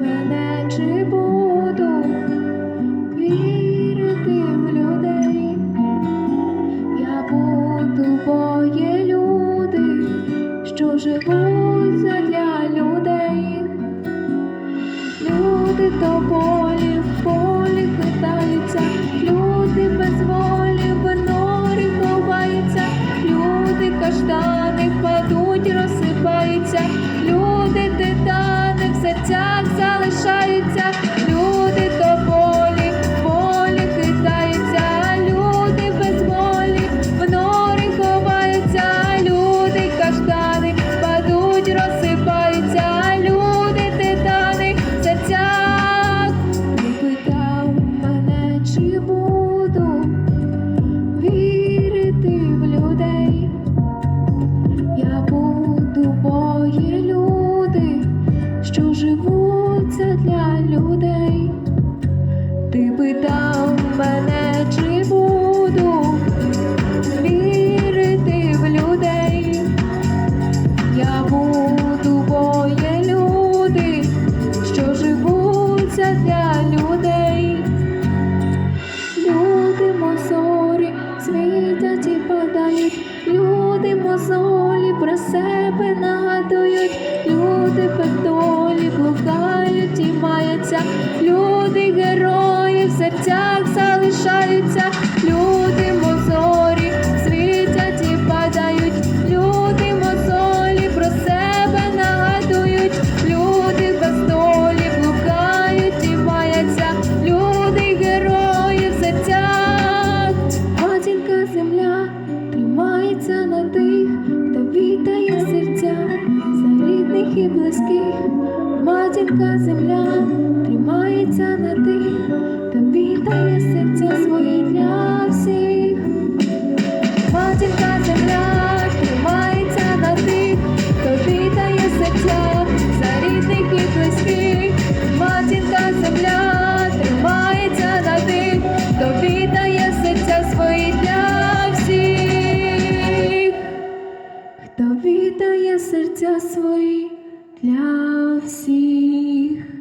мене чи буду вірити в людей, я буду, бо є люди, що живуть задля людей, люди тобою. shade. людей. Ти питав мене, чи буду вірити в людей. Я буду, бо є люди, що живуться для людей. Люди мозорі світять і падають, люди мозолі про себе нагадують, люди петуть залишаються, люди, герої в серцях залишаються, люди мозорі світять і падають, люди мозолі про себе нагадують, люди без долі блукають і маяться, люди, герої в серцях, матінка земля тримається на тих, хто вітає серця за рідних і близьких матінка земля тримається на тих, там віддає серця свої для всіх, матінка земля тримається на тих, хто віддає серця за рідних і близьких, матінка земля тримається на тих, хто віддає серця свої для всіх, хто віддає серця свої для всіх.